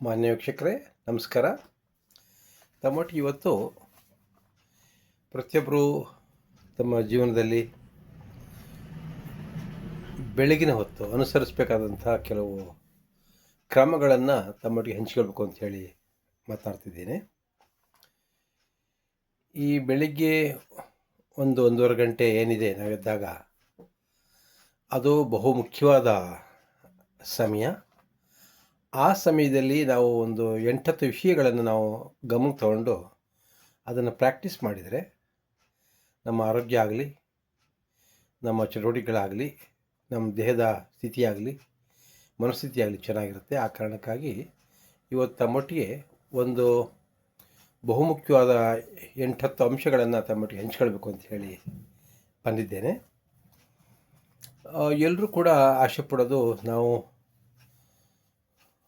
ಮಾನ್ಯ ವೀಕ್ಷಕರೇ, ನಮಸ್ಕಾರ. ತಮ್ಮೊಟ್ಟಿಗೆ ಇವತ್ತು ಪ್ರತಿಯೊಬ್ಬರು ತಮ್ಮ ಜೀವನದಲ್ಲಿ ಬೆಳಗಿನ ಹೊತ್ತು ಅನುಸರಿಸಬೇಕಾದಂತಹ ಕೆಲವು ಕ್ರಮಗಳನ್ನು ತಮ್ಮೊಟ್ಟಿಗೆ ಹಂಚ್ಕೊಳ್ಬೇಕು ಅಂತ ಹೇಳಿ ಮಾತನಾಡ್ತಿದ್ದೀನಿ ಈ ಬೆಳಿಗ್ಗೆ ಒಂದು ಒಂದೂವರೆ ಗಂಟೆ ಏನಿದೆ ನಾವೆದ್ದಾಗ, ಅದು ಬಹು ಮುಖ್ಯವಾದ ಸಮಯ. ಆ ಸಮಯದಲ್ಲಿ ನಾವು ಒಂದು ಎಂಟತ್ತು ವಿಷಯಗಳನ್ನು ನಾವು ಗಮನ ತಗೊಂಡು ಅದನ್ನು ಪ್ರಾಕ್ಟೀಸ್ ಮಾಡಿದರೆ ನಮ್ಮ ಆರೋಗ್ಯ ಆಗಲಿ, ನಮ್ಮ ಚಟುವಟಿಕೆಗಳಾಗಲಿ, ನಮ್ಮ ದೇಹದ ಸ್ಥಿತಿಯಾಗಲಿ, ಮನಸ್ಥಿತಿ ಆಗಲಿ ಚೆನ್ನಾಗಿರುತ್ತೆ. ಆ ಕಾರಣಕ್ಕಾಗಿ ಇವತ್ತು ತಮ್ಮೊಟ್ಟಿಗೆ ಒಂದು ಬಹುಮುಖ್ಯವಾದ ಎಂಟತ್ತು ಅಂಶಗಳನ್ನು ತಮ್ಮೊಟ್ಟಿಗೆ ಹಂಚ್ಕೊಳ್ಬೇಕು ಅಂತ ಹೇಳಿ ಬಂದಿದ್ದೇನೆ. ಎಲ್ಲರೂ ಕೂಡ ಆಸೆ ಪಡೋದು ನಾವು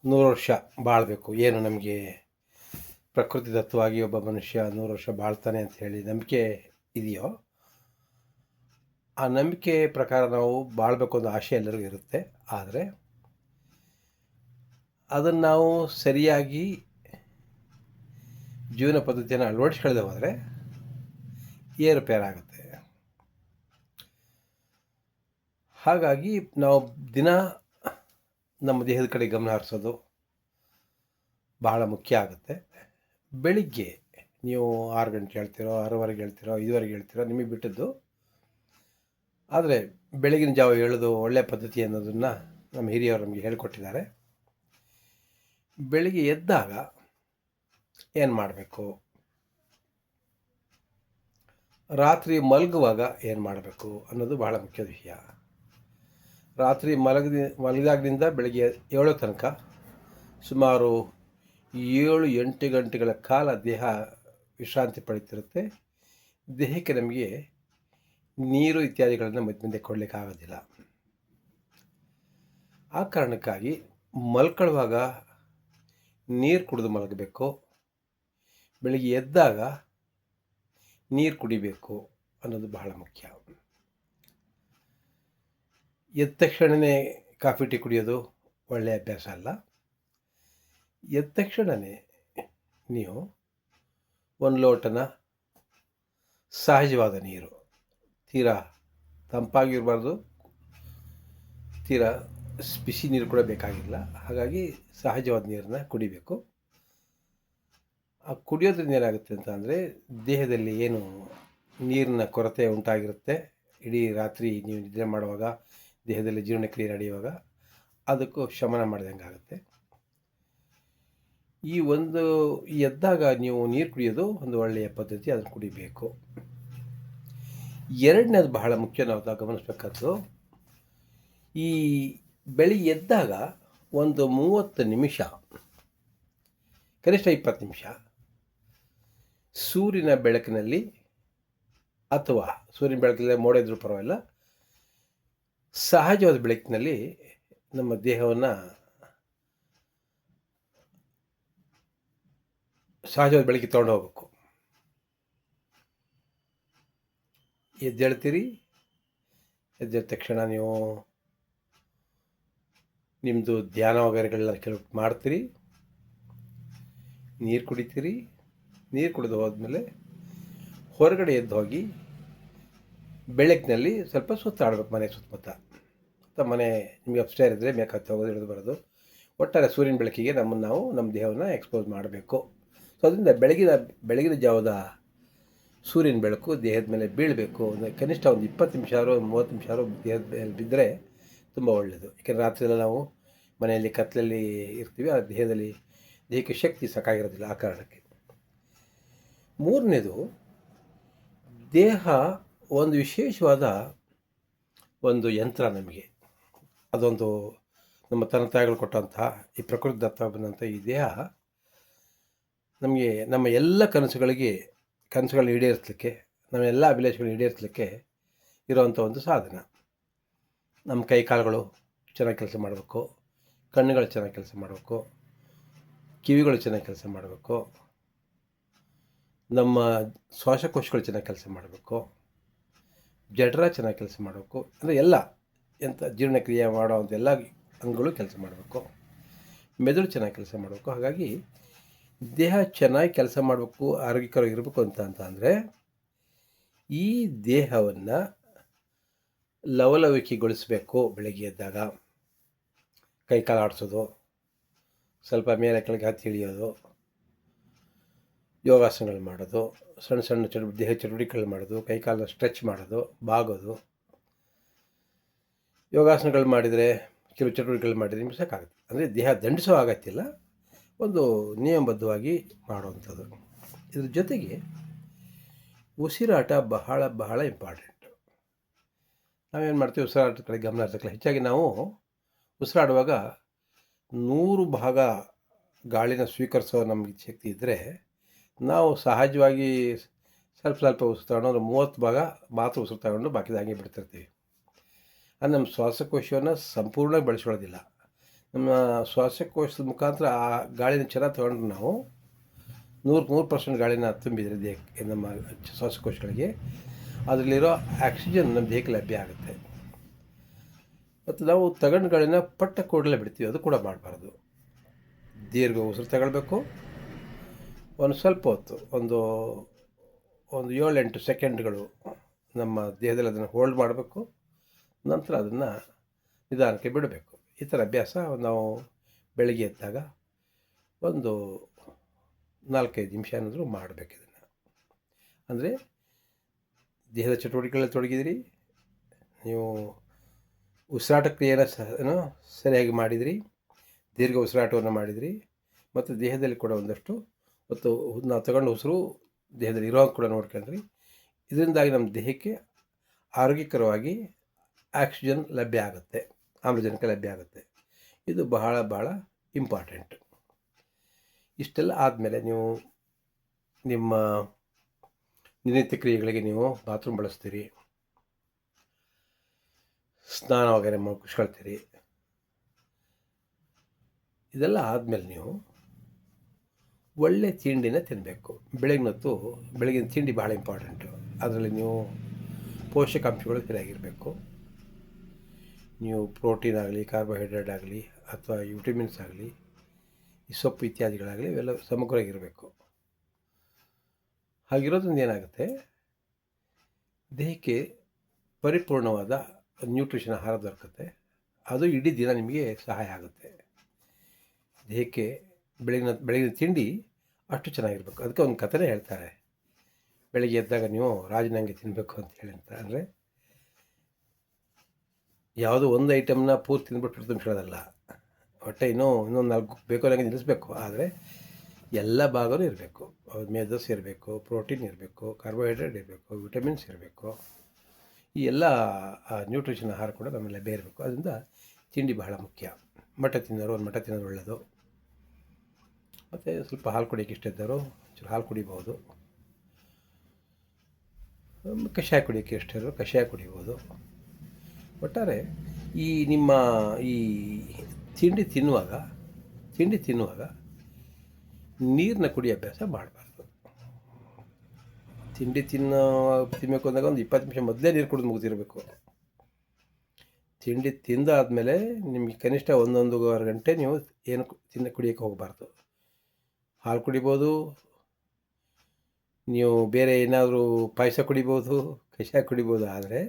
ನೂರು ವರ್ಷ ಬಾಳಬೇಕು. ಏನು ನಮಗೆ ಪ್ರಕೃತಿ ದತ್ತವಾಗಿ ಒಬ್ಬ ಮನುಷ್ಯ ನೂರು ವರ್ಷ ಬಾಳ್ತಾನೆ ಅಂತ ಹೇಳಿ ನಂಬಿಕೆ ಇದೆಯೋ, ಆ ನಂಬಿಕೆ ಪ್ರಕಾರ ನಾವು ಬಾಳಬೇಕು ಅನ್ನೋ ಆಶೆ ಎಲ್ಲರಿಗೂ ಇರುತ್ತೆ. ಆದರೆ ಅದನ್ನು ನಾವು ಸರಿಯಾಗಿ ಜೀವನ ಪದ್ಧತಿಯನ್ನು ಅಳವಡಿಸ್ಕೊಳ್ಳದೆ ಹೋದರೆ ಏರುಪೇರಾಗುತ್ತೆ ಹಾಗಾಗಿ ನಾವು ದಿನ ನಮ್ಮ ದೇಹದ ಕಡೆ ಗಮನ ಹರಿಸೋದು ಬಹಳ ಮುಖ್ಯ ಆಗುತ್ತೆ. ಬೆಳಿಗ್ಗೆ ನೀವು ಆರು ಗಂಟೆ ಹೇಳ್ತಿರೋ, ಆರೂವರೆಗೆ ಹೇಳ್ತಿರೋ, ಐದುವರೆಗೆ ಹೇಳ್ತಿರೋ ನಿಮಗೆ ಬಿಟ್ಟದ್ದು. ಆದರೆ ಬೆಳಗಿನ ಜಾವ ಹೇಳೋದು ಒಳ್ಳೆಯ ಪದ್ಧತಿ ಅನ್ನೋದನ್ನು ನಮ್ಮ ಹಿರಿಯವರು ನಮಗೆ ಹೇಳಿಕೊಟ್ಟಿದ್ದಾರೆ. ಬೆಳಿಗ್ಗೆ ಎದ್ದಾಗ ಏನು ಮಾಡಬೇಕು? ರಾತ್ರಿ ಮಲಗುವಾಗ ಏನು ಮಾಡಬೇಕು ಅನ್ನೋದು ಬಹಳ ಮುಖ್ಯ ವಿಷಯ. ರಾತ್ರಿ ಮಲಗದಿ ಮಲಗಿದಾಗಿನಿಂದ ಬೆಳಗ್ಗೆ ಏಳೋ ತನಕ ಸುಮಾರು ಏಳು ಎಂಟು ಗಂಟೆಗಳ ಕಾಲ ದೇಹ ವಿಶ್ರಾಂತಿ ಪಡೀತಿರುತ್ತೆ ದೇಹಕ್ಕೆ ನಮಗೆ ನೀರು ಇತ್ಯಾದಿಗಳನ್ನು ಮಧ್ಯ ಕೊಡಲಿಕ್ಕಾಗೋದಿಲ್ಲ. ಆ ಕಾರಣಕ್ಕಾಗಿ ಮಲ್ಕೊಳ್ಳುವಾಗ ನೀರು ಕುಡಿದು ಮಲಗಬೇಕು. ಬೆಳಿಗ್ಗೆ ಎದ್ದಾಗ ನೀರು ಕುಡಿಬೇಕು ಅನ್ನೋದು ಬಹಳ ಮುಖ್ಯ. ಎದ್ದ ತಕ್ಷಣವೇ ಕಾಫಿ ಟೀ ಕುಡಿಯೋದು ಒಳ್ಳೆಯ ಅಭ್ಯಾಸ ಅಲ್ಲ. ಎದ್ದ ತಕ್ಷಣವೇ ನೀವು ಒಂದು ಲೋಟನ ಸಹಜವಾದ ನೀರು, ತೀರಾ ತಂಪಾಗಿರಬಾರ್ದು, ತೀರಾ ಬಿಸಿ ನೀರು ಕೂಡ ಬೇಕಾಗಿಲ್ಲ. ಹಾಗಾಗಿ ಸಹಜವಾದ ನೀರನ್ನ ಕುಡಿಬೇಕು. ಆ ಕುಡಿಯೋದ್ರಿಂದ ಏನಾಗುತ್ತೆ ಅಂತ ಅಂದರೆ ದೇಹದಲ್ಲಿ ಏನು ನೀರಿನ ಕೊರತೆ ಉಂಟಾಗಿರುತ್ತೆ. ಇಡೀ ರಾತ್ರಿ ನೀವು ನಿದ್ರೆ ಮಾಡುವಾಗ ದೇಹದಲ್ಲಿ ಜೀರ್ಣಕ್ರಿಯೆ ನಡೆಯುವಾಗ ಅದಕ್ಕೂ ಶಮನ ಮಾಡಿದಂಗೆ ಆಗುತ್ತೆ. ಈ ಒಂದು ಎದ್ದಾಗ ನೀವು ನೀರು ಕುಡಿಯೋದು ಒಂದು ಒಳ್ಳೆಯ ಪದ್ಧತಿ, ಅದನ್ನು ಕುಡಿಬೇಕು. ಎರಡನೇದು ಬಹಳ ಮುಖ್ಯ ನಾವು ಗಮನಿಸ್ಬೇಕಾದ್ದು, ಈ ಬೆಳಿ ಎದ್ದಾಗ ಒಂದು ಮೂವತ್ತು ನಿಮಿಷ, ಕನಿಷ್ಠ ಇಪ್ಪತ್ತು ನಿಮಿಷ, ಸೂರ್ಯನ ಬೆಳಕಿನಲ್ಲಿ ಅಥವಾ ಸೂರ್ಯನ ಬೆಳಕಿನಲ್ಲಿ ಮೋಡ ಇದ್ರೂ ಪರವಾಗಿಲ್ಲ ಸಹಜವಾದ ಬೆಳಕಿನಲ್ಲಿ ನಮ್ಮ ದೇಹವನ್ನು ಸಹಜವಾದ ಬೆಳಕಿಗೆ ತೊಗೊಂಡು ಹೋಗ್ಬೇಕು. ಎದ್ದೇಳ್ತೀರಿ ಎದ್ದೇಳ ತಕ್ಷಣ ನೀವು ನಿಮ್ಮದು ಧ್ಯಾನ ವಗೈರೆಗಳನ್ನ ಕೆಲವು ಮಾಡ್ತೀರಿ, ನೀರು ಕುಡಿತೀರಿ, ನೀರು ಕುಡಿದು ಹೋದ್ಮೇಲೆ ಹೊರಗಡೆ ಎದ್ದು ಹೋಗಿ ಬೆಳಕಿನಲ್ಲಿ ಸ್ವಲ್ಪ ಸುತ್ತಾಡಬೇಕು ಮನೆ ಸುತ್ತಮುತ್ತ. ಸುತ್ತ ಮನೆ ನಿಮಗೆ ಅಪ್ಸ್ಟೇರ್ ಇದ್ದರೆ ಮೇಕತ್ತು ಹೋಗೋದು ಹಿಡಿದು ಬರೋದು. ಒಟ್ಟಾರೆ ಸೂರ್ಯನ ಬೆಳಕಿಗೆ ನಮ್ಮನ್ನು ನಾವು ನಮ್ಮ ದೇಹವನ್ನು ಎಕ್ಸ್ಪೋಸ್ ಮಾಡಬೇಕು. ಸೊ ಅದರಿಂದ ಬೆಳಗಿನ ಬೆಳಗಿನ ಜಾವದ ಸೂರ್ಯನ ಬೆಳಕು ದೇಹದ ಮೇಲೆ ಬೀಳಬೇಕು. ಅಂದರೆ ಕನಿಷ್ಠ ಒಂದು ಇಪ್ಪತ್ತು ನಿಮಿಷ ಆರು ಮೂವತ್ತು ನಿಮಿಷ ಆರು ದೇಹದ ಮೇಲೆ ಬಿದ್ದರೆ ತುಂಬ ಒಳ್ಳೆಯದು ಯಾಕೆಂದರೆ ರಾತ್ರಿ ಎಲ್ಲ ನಾವು ಮನೆಯಲ್ಲಿ ಕತ್ತಲಲ್ಲಿ ಇರ್ತೀವಿ, ಆ ದೇಹದಲ್ಲಿ ದೇಹಕ್ಕೆ ಶಕ್ತಿ ಸಾಕಾಗಿರೋದಿಲ್ಲ ಆ ಕಾರಣಕ್ಕೆ. ಮೂರನೇದು, ದೇಹ ಒಂದು ವಿಶೇಷವಾದ ಒಂದು ಯಂತ್ರ ನಮಗೆ. ಅದೊಂದು ನಮ್ಮ ತಂದೆ ತಾಯಿಗಳು ಕೊಟ್ಟಂತಹ ಈ ಪ್ರಕೃತಿ ದತ್ತ ಬಂದಂಥ ಈ ದೇಹ ನಮಗೆ ನಮ್ಮ ಎಲ್ಲ ಕನಸುಗಳಿಗೆ, ಕನಸುಗಳನ್ನ ಈಡೇರಿಸಲಿಕ್ಕೆ, ನಮ್ಮ ಎಲ್ಲ ಅಭಿಲಾಷೆಗಳನ್ನ ಈಡೇರಿಸಲಿಕ್ಕೆ ಇರುವಂಥ ಒಂದು ಸಾಧನ. ನಮ್ಮ ಕೈ ಕಾಲುಗಳು ಚೆನ್ನಾಗಿ ಕೆಲಸ ಮಾಡಬೇಕು, ಕಣ್ಣುಗಳು ಚೆನ್ನಾಗಿ ಕೆಲಸ ಮಾಡಬೇಕು, ಕಿವಿಗಳು ಚೆನ್ನಾಗಿ ಕೆಲಸ ಮಾಡಬೇಕು, ನಮ್ಮ ಶ್ವಾಸಕೋಶಗಳು ಚೆನ್ನಾಗಿ ಕೆಲಸ ಮಾಡಬೇಕು. ಜಠರ ಚೆನ್ನಾಗಿ ಕೆಲಸ ಮಾಡಬೇಕು. ಅಂದರೆ ಎಲ್ಲ ಎಂಥ ಜೀರ್ಣಕ್ರಿಯೆ ಮಾಡೋ ಅಂಥ ಎಲ್ಲ ಅಂಗಗಳು ಕೆಲಸ ಮಾಡಬೇಕು. ಮೆದುಳು ಚೆನ್ನಾಗಿ ಕೆಲಸ ಮಾಡಬೇಕು. ಹಾಗಾಗಿ ದೇಹ ಚೆನ್ನಾಗಿ ಕೆಲಸ ಮಾಡಬೇಕು ಆರೋಗ್ಯಕರವಾಗಿರಬೇಕು ಅಂತ ಅಂತ ಅಂದರೆ ಈ ದೇಹವನ್ನು ಲವಲವಿಕೆಗೊಳಿಸಬೇಕು ಬೆಳಗ್ಗೆ ಎದ್ದಾಗ. ಕೈ ಕಾಲು ಆಡಿಸೋದು, ಸ್ವಲ್ಪ ಮೇಲೆ ಕೆಳಗೆ ಹತ್ತಿ ಇಳಿಯೋದು ಯೋಗಾಸನಗಳು ಮಾಡೋದು, ಸಣ್ಣ ಸಣ್ಣ ಚಟು ದೇಹ ಚಟುವಟಿಕೆಗಳು ಮಾಡೋದು ಕೈ ಕಾಲನ್ನ ಸ್ಟ್ರೆಚ್ ಮಾಡೋದು, ಬಾಗೋದು. ಯೋಗಾಸನಗಳು ಮಾಡಿದರೆ ಕೆಲವು ಚಟುವಟಿಕೆಗಳು ಮಾಡಿದರೆ ನಿಮ್ಗೆ ಸಾಕಾಗುತ್ತೆ. ಅಂದರೆ ದೇಹ ದಂಡಿಸೋ ಆಗತ್ತಿಲ್ಲ ಒಂದು ನಿಯಮಬದ್ಧವಾಗಿ ಮಾಡುವಂಥದ್ದು. ಇದ್ರ ಜೊತೆಗೆ ಉಸಿರಾಟ ಬಹಳ ಬಹಳ ಇಂಪಾರ್ಟೆಂಟ್ ನಾವೇನು ಮಾಡ್ತೀವಿ? ಉಸಿರಾಟದ ಕಡೆ ಗಮನ ಹರಿಸಲ್ಲ ಹೆಚ್ಚಾಗಿ ನಾವು ಉಸಿರಾಡುವಾಗ ನೂರು ಭಾಗ ಗಾಳಿನ ಸ್ವೀಕರಿಸೋ ನಮಗೆ ಶಕ್ತಿ ಇದ್ದರೆ ನಾವು ಸಹಜವಾಗಿ ಸ್ವಲ್ಪ ಸ್ವಲ್ಪ ಉಸಿರು ತಗೊಂಡು ಮೂವತ್ತು ಭಾಗ ಮಾತ್ರ ಉಸಿರು ತಗೊಂಡು ಬಾಕಿದ ಹಾಗೆ ಬಿಡ್ತಿರ್ತೀವಿ. ಅದು ನಮ್ಮ ಶ್ವಾಸಕೋಶವನ್ನು ಸಂಪೂರ್ಣವಾಗಿ ಬಳಸ್ಕೊಳ್ಳೋದಿಲ್ಲ. ನಮ್ಮ ಶ್ವಾಸಕೋಶದ ಮುಖಾಂತರ ಆ ಗಾಳಿನ ಚೆನ್ನಾಗಿ ತಗೊಂಡ್ರೆ ನಾವು ನೂರು ನೂರು ಪರ್ಸೆಂಟ್ ಗಾಳಿನ ತುಂಬಿದರೆ ದೇಹಕ್ಕೆ ನಮ್ಮ ಶ್ವಾಸಕೋಶಗಳಿಗೆ. ಅದರಲ್ಲಿರೋ ಆಕ್ಸಿಜನ್ ನಮ್ಮ ದೇಹಕ್ಕೆ ಲಭ್ಯ ಆಗುತ್ತೆ. ಮತ್ತು ನಾವು ತಗೊಂಡು ಗಾಳಿನ ಪಟ್ಟ ಕೂಡಲೇ ಬಿಡ್ತೀವಿ. ಅದು ಕೂಡ ಮಾಡಬಾರ್ದು. ದೀರ್ಘ ಉಸಿರು ತಗೊಳ್ಬೇಕು. ಒಂದು ಸ್ವಲ್ಪ ಹೊತ್ತು, ಒಂದು ಒಂದು ಏಳೆಂಟು ಸೆಕೆಂಡ್ಗಳು ನಮ್ಮ ದೇಹದಲ್ಲಿ ಅದನ್ನು ಹೋಲ್ಡ್ ಮಾಡಬೇಕು. ನಂತರ ಅದನ್ನು ನಿಧಾನಕ್ಕೆ ಬಿಡಬೇಕು. ಈ ಥರ ಅಭ್ಯಾಸ ನಾವು ಬೆಳಗ್ಗೆ ಎದ್ದಾಗ ಒಂದು ನಾಲ್ಕೈದು ನಿಮಿಷ ಏನಾದರೂ ಮಾಡಬೇಕು ಇದನ್ನು. ಅಂದರೆ ದೇಹದ ಚಟುವಟಿಕೆಗಳಲ್ಲಿ ತೊಡಗಿದಿರಿ, ನೀವು ಉಸಿರಾಟ ಕ್ರಿಯೆನ ಸಹ ಏನೋ ಸರಿಯಾಗಿ ಮಾಡಿದಿರಿ, ದೀರ್ಘ ಉಸಿರಾಟವನ್ನು ಮಾಡಿದಿರಿ, ಮತ್ತು ದೇಹದಲ್ಲಿ ಕೂಡ ಒಂದಷ್ಟು ಮತ್ತು ನಾವು ತಗೊಂಡು ಉಸಿರು ದೇಹದಲ್ಲಿ ಇರೋ ಕೂಡ ನೋಡ್ಕೊಂಡ್ರಿ. ಇದರಿಂದಾಗಿ ನಮ್ಮ ದೇಹಕ್ಕೆ ಆರೋಗ್ಯಕರವಾಗಿ ಆಕ್ಸಿಜನ್ ಲಭ್ಯ ಆಗುತ್ತೆ, ಆಮ್ಲಜನಕ ಲಭ್ಯ ಆಗುತ್ತೆ. ಇದು ಬಹಳ ಬಹಳ ಇಂಪಾರ್ಟೆಂಟ್. ಇಷ್ಟೆಲ್ಲ ಆದಮೇಲೆ ನೀವು ನಿಮ್ಮ ದಿನನಿತ್ಯ ಕ್ರಿಯೆಗಳಿಗೆ ನೀವು ಬಾತ್ರೂಮ್ ಬಳಸ್ತೀರಿ, ಸ್ನಾನ ವಗೇರೆ ಮುಗಿಸ್ಕೊಳ್ತೀರಿ ಇದೆಲ್ಲ ಆದಮೇಲೆ ನೀವು ಒಳ್ಳೆ ತಿಂಡಿನ ತಿನ್ನಬೇಕು ಬೆಳಗಿನ ಹೊತ್ತು ಬೆಳಗಿನ ತಿಂಡಿ ಭಾಳ ಇಂಪಾರ್ಟೆಂಟು ಅದರಲ್ಲಿ ನೀವು ಪೋಷಕಾಂಶಗಳು ಸರಿಯಾಗಿರಬೇಕು. ನೀವು ಪ್ರೋಟೀನ್ ಆಗಲಿ ಕಾರ್ಬೋಹೈಡ್ರೇಟ್ ಆಗಲಿ ಅಥವಾ ವಿಟಮಿನ್ಸ್ ಆಗಲಿ, ಈ ಸೊಪ್ಪು ಇತ್ಯಾದಿಗಳಾಗಲಿ ಇವೆಲ್ಲ ಸಮಗ್ರವಾಗಿರಬೇಕು. ಹಾಗಿರೋದ್ರಿಂದ ಏನಾಗುತ್ತೆ? ದೇಹಕ್ಕೆ ಪರಿಪೂರ್ಣವಾದ ನ್ಯೂಟ್ರಿಷನ್ ಆಹಾರ ದೊರಕುತ್ತೆ. ಅದು ಇಡೀ ದಿನ ನಿಮಗೆ ಸಹಾಯ ಆಗುತ್ತೆ. ದೇಹಕ್ಕೆ ಬೆಳಗಿನ ಬೆಳಗಿನ ತಿಂಡಿ ಅಷ್ಟು ಚೆನ್ನಾಗಿರ್ಬೇಕು. ಅದಕ್ಕೆ ಒಂದು ಕಥೆನೇ ಹೇಳ್ತಾರೆ. ಬೆಳಗ್ಗೆ ಎದ್ದಾಗ ನೀವು ರಾಜನಂಗೆ ತಿನ್ನಬೇಕು ಅಂತ ಹೇಳಿ ಅಂತ. ಅಂದರೆ ಯಾವುದೋ ಒಂದು ಐಟಮ್ನ ಪೂರ್ತಿ ತಿಂದ್ಬಿಟ್ಟು ಹೇಳೋದಲ್ಲ. ಹೊಟ್ಟೆ ಇನ್ನೂ ಇನ್ನೊಂದು ನಾಲ್ಕು ಬೇಕೋ ನನಗೆ ನಿಲ್ಲಿಸ್ಬೇಕು. ಆದರೆ ಎಲ್ಲ ಭಾಗವೂ ಇರಬೇಕು. ಮೇದಸ್ ಇರಬೇಕು, ಪ್ರೋಟೀನ್ ಇರಬೇಕು, ಕಾರ್ಬೋಹೈಡ್ರೇಟ್ ಇರಬೇಕು, ವಿಟಮಿನ್ಸ್ ಇರಬೇಕು. ಈ ಎಲ್ಲ ನ್ಯೂಟ್ರಿಷನ್ ಆಹಾರ ಕೂಡ ನಮ್ಮಲ್ಲಿ ಲಭ್ಯ ಇರಬೇಕು ಅದರಿಂದ ತಿಂಡಿ ಬಹಳ ಮುಖ್ಯ. ಮಠ ತಿನ್ನೋರು, ಒಂದು ಮಠ ತಿನ್ನೋದು ಒಳ್ಳೆಯದು ಮತ್ತು ಸ್ವಲ್ಪ ಹಾಲು ಕುಡಿಯೋಕ್ಕೆ ಇಷ್ಟ ಇದ್ದವರು ಚೂರು ಹಾಲು ಕುಡಿಬೋದು. ಕಷಾಯ ಕುಡಿಯೋಕ್ಕೆ ಇಷ್ಟ ಇರೋರು ಕಷಾಯ ಕುಡಿಬೋದು. ಒಟ್ಟಾರೆ ಈ ನಿಮ್ಮ ಈ ತಿಂಡಿ ತಿನ್ನುವಾಗ ತಿಂಡಿ ತಿನ್ನುವಾಗ ನೀರನ್ನ ಕುಡಿಯೋ ಅಭ್ಯಾಸ ಮಾಡಬಾರ್ದು. ತಿಂಡಿ ತಿನ್ನೋ ತಿನ್ನಬೇಕು ಅಂದಾಗ ಒಂದು ಇಪ್ಪತ್ತು ನಿಮಿಷ ಮೊದಲೇ ನೀರು ಕುಡಿದು ಮುಗಿದಿರಬೇಕು. ತಿಂಡಿ ತಿಂದಾದಮೇಲೆ ನಿಮಗೆ ಕನಿಷ್ಠ ಒಂದೊಂದೂವರೆ ಗಂಟೆ ನೀವು ಏನು ತಿನ್ನ ಕುಡಿಯೋಕ್ಕೆ ಹೋಗಬಾರ್ದು. ಹಾಲು ಕುಡಿಬೋದು. ನೀವು ಬೇರೆ ಏನಾದರೂ ಪಾಯಸ ಕುಡಿಬೋದು, ಕಷಾಯ ಕುಡಿಬೋದು ಆದರೆ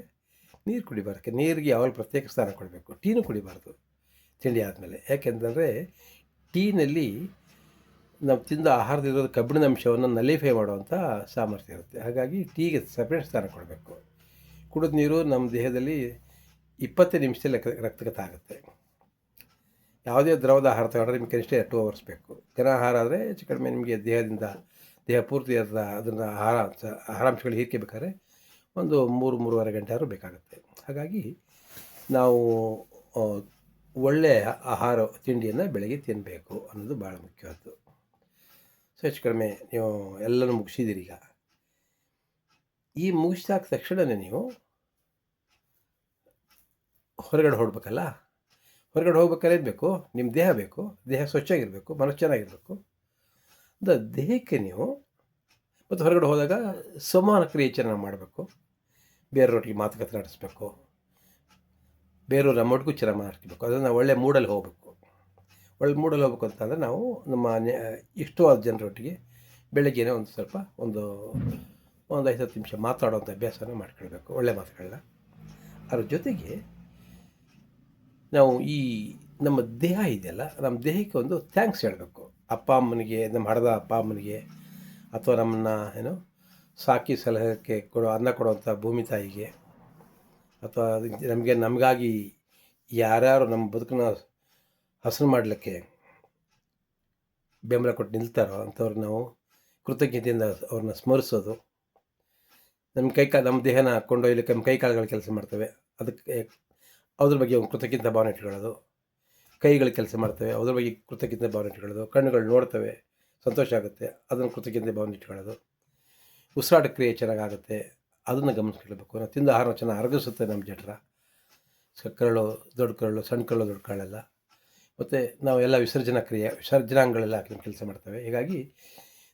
ನೀರು ಕುಡಿಬಾರ್ದು ನೀರಿಗೆ ಯಾವಾಗ ಪ್ರತ್ಯೇಕ ಸ್ಥಾನ ಕೊಡಬೇಕು. ಟೀನು ಕುಡಿಬಾರ್ದು ತಿಂಡಿ ಆದಮೇಲೆ. ಯಾಕೆಂತಂದರೆ ಟೀನಲ್ಲಿ ನಾವು ತಿಂದ ಆಹಾರದಲ್ಲಿರೋದು ಕಬ್ಬಿಣದ ಅಂಶವನ್ನು ನಲಿಫೈ ಮಾಡುವಂಥ ಸಾಮರ್ಥ್ಯ ಇರುತ್ತೆ. ಹಾಗಾಗಿ ಟೀಗೆ ಸಪ್ರೇಟ್ ಸ್ಥಾನ ಕೊಡಬೇಕು. ಕುಡಿದ ನೀರು ನಮ್ಮ ದೇಹದಲ್ಲಿ ಇಪ್ಪತ್ತೇ ನಿಮಿಷದಲ್ಲಿ ರಕ್ತಗತ ಆಗುತ್ತೆ. ಯಾವುದೇ ದ್ರವದ ಆಹಾರ ತಗೊಂಡ್ರೆ ನಿಮಗೆ ಕನಿಷ್ಠ ಟು ಅವರ್ಸ್ ಬೇಕು. ಘನ ಆಹಾರ ಆದರೆ ಹೆಚ್ಚು ಕಡಿಮೆ ನಿಮಗೆ ದೇಹದಿಂದ, ದೇಹ ಪೂರ್ತಿ ಅದರ ಅದನ್ನು ಆಹಾರ ಆಹಾರಾಂಶಗಳು ಹೀರ್ಕೋಬೇಕಾದ್ರೆ ಒಂದು ಮೂರು, ಮೂರುವರೆ ಗಂಟೆ ಆದರೂ ಬೇಕಾಗುತ್ತೆ. ಹಾಗಾಗಿ ನಾವು ಒಳ್ಳೆಯ ಆಹಾರ ತಿಂಡಿಯನ್ನು ಬೆಳಗ್ಗೆ ತಿನ್ನಬೇಕು ಅನ್ನೋದು ಭಾಳ ಮುಖ್ಯವಾದ್ದು. ಸೊ, ಹೆಚ್ಚು ಕಡಿಮೆ ನೀವು ಎಲ್ಲನೂ ಮುಗಿಸಿದ್ದೀರಿ ಈಗ. ಈ ಮುಗಿಸಿದಾದ ತಕ್ಷಣವೇ ನೀವು ಹೊರಗಡೆ ಹೊರಡ್ಬೇಕಲ್ಲ ಹೊರಗಡೆ ಹೋಗ್ಬೇಕಾದ್ರೆ ಏನು ಬೇಕು? ನಿಮ್ಮ ದೇಹ ಬೇಕು. ದೇಹ ಸ್ವಚ್ಛಾಗಿರಬೇಕು ಮನಸ್ಸು ಚೆನ್ನಾಗಿರಬೇಕು. ದ ದೇಹಕ್ಕೆ ನೀವು ಮತ್ತು ಹೊರಗಡೆ ಹೋದಾಗ ಸಮಾನ ಕ್ರಿಯೆ ಚೆನ್ನಾಗಿ ಮಾಡಬೇಕು. ಬೇರೆಯವ್ರೊಟ್ಟಿಗೆ ಮಾತುಕತೆ ನಡೆಸಬೇಕು. ಬೇರೆಯವ್ರ ನಮ್ಮೊಟ್ಟಿಗೂ ಚೆನ್ನಾಗಿ ಮಾತಾಡ್ಬೇಕು ಅದನ್ನು ಒಳ್ಳೆ ಮೂಡಲ್ಲಿ ಹೋಗಬೇಕು. ಒಳ್ಳೆ ಮೂಡಲ್ಲಿ ಹೋಗ್ಬೇಕು ಅಂತಂದರೆ ನಾವು ನಮ್ಮ ಇಷ್ಟವಾದ ಜನರೊಟ್ಟಿಗೆ ಬೆಳಗ್ಗೆನೇ ಒಂದು ಸ್ವಲ್ಪ ಒಂದು ಒಂದು ಐದು ಹತ್ತು ನಿಮಿಷ ಮಾತಾಡೋವಂಥ ಅಭ್ಯಾಸನ ಮಾಡ್ಕೊಳ್ಬೇಕು. ಒಳ್ಳೆ ಮಾತುಗಳನ್ನ. ಅದ್ರ ಜೊತೆಗೆ ನಾವು ಈ ನಮ್ಮ ದೇಹ ಇದೆಯಲ್ಲ, ನಮ್ಮ ದೇಹಕ್ಕೆ ಒಂದು ಥ್ಯಾಂಕ್ಸ್ ಹೇಳಬೇಕು. ಅಪ್ಪ ಅಮ್ಮನಿಗೆ, ನಮ್ಮ ಹಡದ ಅಪ್ಪ ಅಮ್ಮನಿಗೆ, ಅಥವಾ ನಮ್ಮನ್ನು, ಏನು, ಸಾಕಿ ಸಲಹಕ್ಕೆ ಕೊಡೋ, ಅನ್ನ ಕೊಡುವಂಥ ಭೂಮಿ ತಾಯಿಗೆ, ಅಥವಾ ನಮಗೆ, ನಮಗಾಗಿ ಯಾರ್ಯಾರು ನಮ್ಮ ಬದುಕನ್ನ ಹಸನು ಮಾಡಲಿಕ್ಕೆ ಬೆಂಬಲ ಕೊಟ್ಟು ನಿಲ್ತಾರೋ ಅಂಥವ್ರು ನಾವು ಕೃತಜ್ಞತೆಯಿಂದ ಅವ್ರನ್ನ ಸ್ಮರಿಸೋದು. ನಮ್ಮ ಕೈ ನಮ್ಮ ದೇಹನ ಕೊಂಡೊಯ್ಲಿಕ್ಕೆ, ನಮ್ಮ ಕೈ ಕಾಲುಗಳ ಕೆಲಸ ಮಾಡ್ತವೆ. ಅದಕ್ಕೆ ಅದ್ರ ಬಗ್ಗೆ ಕೃತಜ್ಞತೆ ಭಾವನೆ ಇಟ್ಕೊಳ್ಳೋದು. ಕೈಗಳು ಕೆಲಸ ಮಾಡ್ತವೆ ಅದ್ರ ಬಗ್ಗೆ ಕೃತಜ್ಞತೆ ಭಾವನೆ ಇಟ್ಕೊಳ್ಳೋದು. ಕಣ್ಣುಗಳು ನೋಡ್ತವೆ, ಸಂತೋಷ ಆಗುತ್ತೆ, ಅದನ್ನು ಕೃತಜ್ಞತೆ ಭಾವನೆ ಇಟ್ಕೊಳ್ಳೋದು. ಉಸಿರಾಟ ಕ್ರಿಯೆ ಚೆನ್ನಾಗಾಗುತ್ತೆ, ಅದನ್ನು ಗಮನಿಸ್ಕೊಳ್ಬೇಕು. ನಾವು ತಿಂದ ಆಹಾರ ಚೆನ್ನಾಗಿ ಅರಗಿಸುತ್ತೆ ನಮ್ಮ ಜಠರ. ಕರಳು ದೊಡ್ಡ ಕರಳು, ಸಣ್ಣ ಕರಳು, ದೊಡ್ಡ ಕರಳೆಲ್ಲ ಮತ್ತು ನಾವು ಎಲ್ಲ ವಿಸರ್ಜನಾ ಕ್ರಿಯೆ ವಿಸರ್ಜನಾಂಗಗಳೆಲ್ಲ ಹಾಕಿ ಕೆಲಸ ಮಾಡ್ತವೆ. ಹೀಗಾಗಿ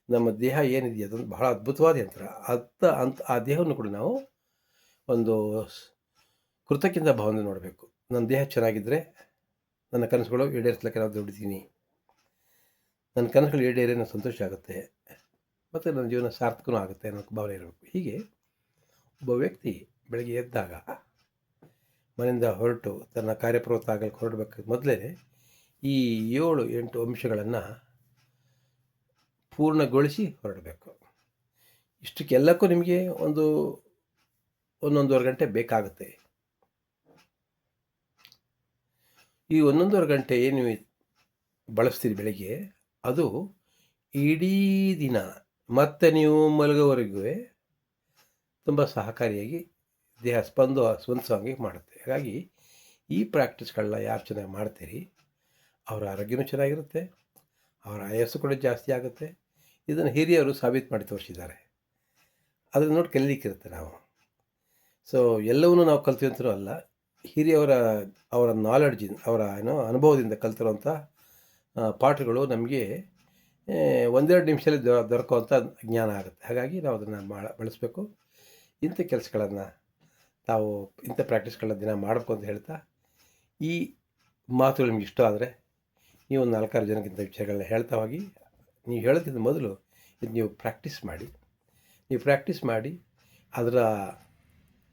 ನಮ್ಮ ದೇಹ ಏನಿದೆಯೋ ಅದೊಂದು ಬಹಳ ಅದ್ಭುತವಾದ ಯಂತ್ರ. ಅಂತ ಅಂತ ಆ ದೇಹವನ್ನು ಕೂಡ ನಾವು ಒಂದು ಕೃತಜ್ಞತಾ ಭಾವನೆ ನೋಡಬೇಕು. ನನ್ನ ದೇಹ ಚೆನ್ನಾಗಿದ್ದರೆ ನನ್ನ ಕನಸುಗಳು ಈಡೇರಿಸ್ಲಿಕ್ಕೆ ನಾವು ದುಡಿತೀನಿ. ನನ್ನ ಕನಸುಗಳು ಈಡೇರಿ ನನಗೆ ಸಂತೋಷ ಆಗುತ್ತೆ. ಮತ್ತು ನನ್ನ ಜೀವನ ಸಾರ್ಥಕನೂ ಆಗುತ್ತೆ ಅನ್ನೋ ಭಾವನೆ ಇರಬೇಕು. ಹೀಗೆ ಒಬ್ಬ ವ್ಯಕ್ತಿ ಬೆಳಗ್ಗೆ ಎದ್ದಾಗ ಮನೆಯಿಂದ ಹೊರಟು ತನ್ನ ಕಾರ್ಯಪ್ರವೃತ್ತ ಆಗಲಿಕ್ಕೆ ಹೊರಡಬೇಕು ಮೊದಲೇ ಈ ಏಳು, ಎಂಟು ಅಂಶಗಳನ್ನು ಪೂರ್ಣಗೊಳಿಸಿ ಹೊರಡಬೇಕು. ಇಷ್ಟಕ್ಕೆಲ್ಲಕ್ಕೂ ನಿಮಗೆ ಒಂದು ಒಂದೊಂದೂವರೆ ಗಂಟೆ ಬೇಕಾಗುತ್ತೆ. ಈ ಒಂದೊಂದೂವರೆ ಗಂಟೆ ಏನು ಬಳಸ್ತೀರಿ ಬೆಳಿಗ್ಗೆ, ಅದು ಇಡೀ ದಿನ ಮತ್ತೆ ನೀವು ಮಲಗೋವರೆಗೂ ತುಂಬ ಸಹಕಾರಿಯಾಗಿ ದೇಹ ಸ್ಪಂದ ಸ್ಪಂದಿಸೋ ಹಾಗೆ ಮಾಡುತ್ತೆ. ಹಾಗಾಗಿ ಈ ಪ್ರಾಕ್ಟೀಸ್ಗಳನ್ನ ಯಾರು ಚೆನ್ನಾಗಿ ಮಾಡ್ತೀರಿ, ಅವರ ಆರೋಗ್ಯನೂ ಚೆನ್ನಾಗಿರುತ್ತೆ, ಅವರ ಆಯಸ್ಸು ಕೂಡ ಜಾಸ್ತಿ ಆಗುತ್ತೆ. ಇದನ್ನು ಹಿರಿಯರು ಸಾಬೀತು ಮಾಡಿ ತೋರಿಸಿದ್ದಾರೆ. ಅದನ್ನು ನೋಡಿ ಕಲೀಲಿಕ್ಕಿರುತ್ತೆ ನಾವು. ಸೊ ಎಲ್ಲವನ್ನೂ ನಾವು ಕಲ್ತಿವಂತರೂ ಅಲ್ಲ ಹಿರಿಯವರ, ಅವರ ನಾಲೆಡ್ಜ್ ಅವರ ಏನೋ ಅನುಭವದಿಂದ ಕಲ್ತಿರೋಂಥ ಪಾಠಗಳು ನಮಗೆ ಒಂದೆರಡು ನಿಮಿಷದಲ್ಲಿ ದೊ, ದೊರಕುವಂಥ ಜ್ಞಾನ ಆಗುತ್ತೆ. ಹಾಗಾಗಿ ನಾವು ಅದನ್ನು ಮಾಡ, ಬಳಸಬೇಕು. ಇಂಥ ಕೆಲಸಗಳನ್ನು ತಾವು, ಇಂಥ ಪ್ರಾಕ್ಟೀಸ್ಗಳನ್ನ ದಿನ ಮಾಡಬೇಕು ಅಂತ ಹೇಳ್ತಾ, ಈ ಮಾತುಗಳು ನಿಮ್ಗೆ ಇಷ್ಟ ಆದರೆ ನೀವು ನಾಲ್ಕಾರು ಜನಕ್ಕಿಂತ ವಿಷಯಗಳನ್ನ ಹೇಳ್ತಾ ಹೋಗಿ, ನೀವು ಹೇಳೋದಕ್ಕಿಂತ ಮೊದಲು ಇದು ನೀವು ಪ್ರಾಕ್ಟೀಸ್ ಮಾಡಿ. ನೀವು ಪ್ರಾಕ್ಟೀಸ್ ಮಾಡಿ, ಅದರ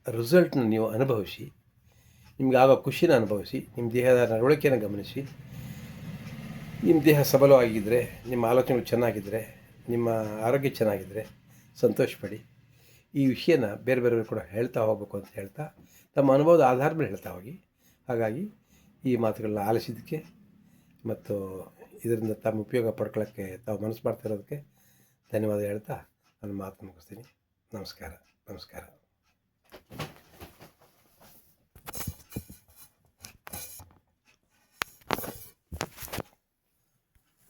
ರಿಸಲ್ಟ್ನ ನೀವು ಅನುಭವಿಸಿ. ನಿಮ್ಗೆ ಆಗೋ ಖುಷಿನ ಅನುಭವಿಸಿ ನಿಮ್ಮ ದೇಹದ ನಡವಳಿಕೆಯನ್ನು ಗಮನಿಸಿ ನಿಮ್ಮ ದೇಹ ಸಬಲವಾಗಿದ್ದರೆ ನಿಮ್ಮ ಆಲೋಚನೆಗಳು ಚೆನ್ನಾಗಿದ್ದರೆ ನಿಮ್ಮ ಆರೋಗ್ಯ ಚೆನ್ನಾಗಿದ್ದರೆ ಸಂತೋಷಪಡಿ. ಈ ವಿಷಯನ ಬೇರೆ ಬೇರೆಯವರು ಕೂಡ ಹೇಳ್ತಾ ಹೋಗಬೇಕು ಅಂತ ಹೇಳ್ತಾ, ತಮ್ಮ ಅನುಭವದ ಆಧಾರ ಮೇಲೆ ಹೇಳ್ತಾ ಹೋಗಿ. ಹಾಗಾಗಿ ಈ ಮಾತುಗಳನ್ನ ಆಲಿಸಿದ್ದಕ್ಕೆ ಮತ್ತು ಇದರಿಂದ ತಮ್ಮ ಉಪಯೋಗ ಪಡ್ಕೊಳ್ಳೋಕ್ಕೆ ತಾವು ಮನಸ್ಸು ಮಾಡ್ತಾ ಇರೋದಕ್ಕೆ ಧನ್ಯವಾದ ಹೇಳ್ತಾ ನನ್ನ ಮಾತು ಮುಗಿಸ್ತೀನಿ. ನಮಸ್ಕಾರ ನಮಸ್ಕಾರ.